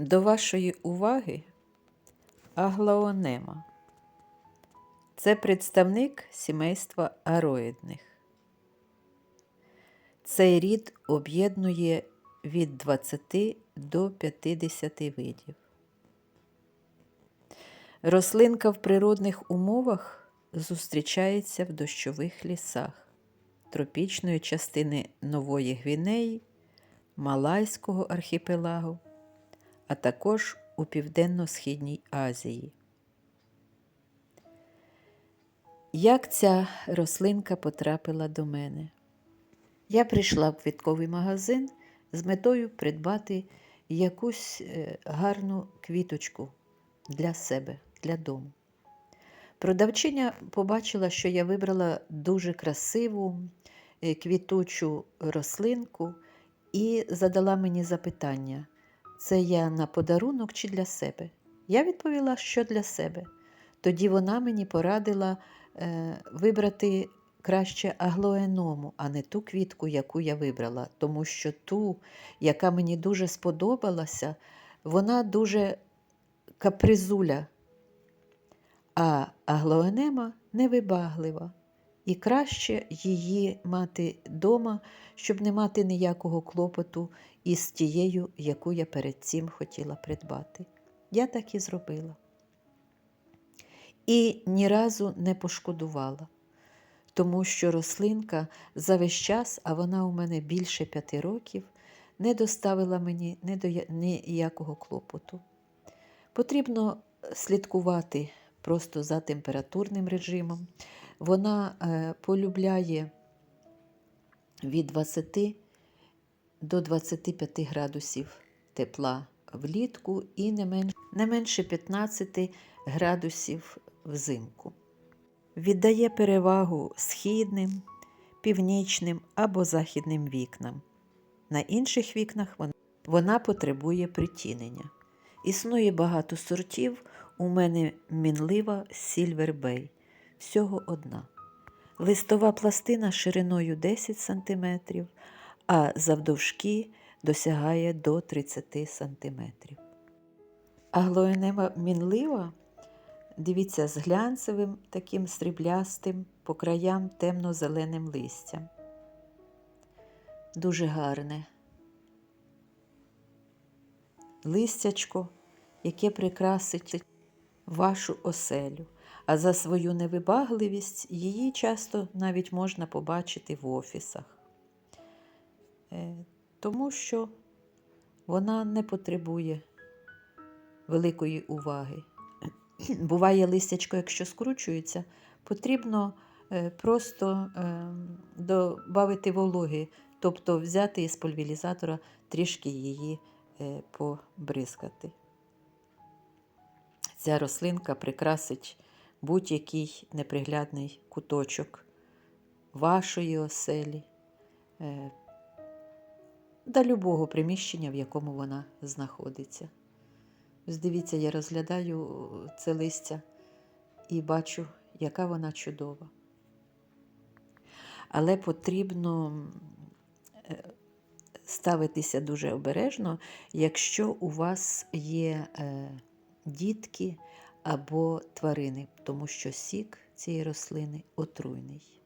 До вашої уваги аглаонема. Це представник сімейства ароїдних. Цей рід об'єднує від 20 до 50 видів. Рослинка в природних умовах зустрічається в дощових лісах тропічної частини Нової Гвінеї, Малайського архіпелагу, а також у Південно-Східній Азії. Як ця рослинка потрапила до мене? Я прийшла в квітковий магазин з метою придбати якусь е, гарну квіточку для себе, для дому. Продавчиня побачила, що я вибрала дуже красиву е, квітучу рослинку і задала мені запитання: це я на подарунок чи для себе? Я відповіла, що для себе. Тоді вона мені порадила е, вибрати краще аглоеному, а не ту квітку, яку я вибрала, тому що ту, яка мені дуже сподобалася, вона дуже капризуля, а аглоенема невибаглива. І краще її мати дома, щоб не мати ніякого клопоту із тією, яку я перед цим хотіла придбати. Я так і зробила. І ні разу не пошкодувала, тому що рослинка за весь час, а вона у мене більше п'яти років, не доставила мені ніякого клопоту. Потрібно слідкувати просто за температурним режимом. Вона е, полюбляє від 20 до 25 градусів тепла влітку і не менше, не менше 15 градусів взимку. Віддає перевагу східним, північним або західним вікнам. На інших вікнах вона, потребує притінення. Існує багато сортів, у мене мінлива Bay, всього одна. Листова пластина шириною 10 см, а завдовжки досягає до 30 см. Аглоенема мінлива, дивіться, з глянцевим таким сріблястим по краям темно-зеленим листям. Дуже гарне. Листячко, яке прикрасить вашу оселю, а за свою невибагливість її часто навіть можна побачити в офісах, Е, тому що вона не потребує великої уваги. Буває листячко, якщо скручується, потрібно е, просто додати вологи, тобто взяти із пульверізатора трішки її е, побризкати. Ця рослинка прикрасить будь-який неприглядний куточок вашої оселі е, до любого приміщення, в якому вона знаходиться. Ось Дивіться, я розглядаю це листя і бачу, яка вона чудова. Але потрібно е, ставитися дуже обережно, якщо у вас є е, дітки або тварини, тому що сік цієї рослини отруйний.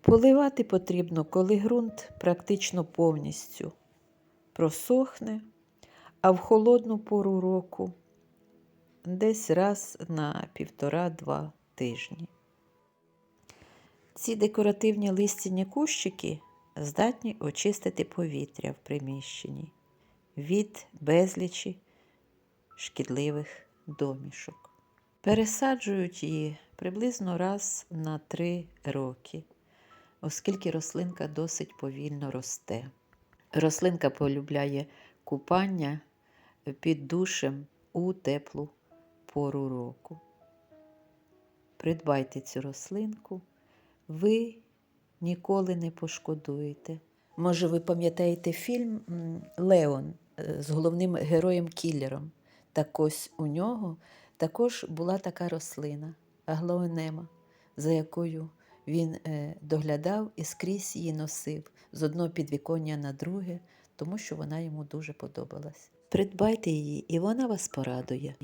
Поливати потрібно, коли ґрунт практично повністю просохне, а в холодну пору року десь раз на півтора-два тижні. Ці декоративні листяні кущики здатні очистити повітря в приміщенні від безлічі шкідливих домішок. Пересаджують її приблизно раз на три роки, оскільки рослинка досить повільно росте. Рослинка полюбляє купання під душем у теплу пору року. Придбайте цю рослинку, ви ніколи не пошкодуєте. Може, ви пам'ятаєте фільм Леон з головним героєм Кіллером? Так ось у нього також була така рослина, аглоенема, за якою він доглядав і скрізь її носив з одного підвіконня на друге, тому що вона йому дуже подобалась. Придбайте її, і вона вас порадує.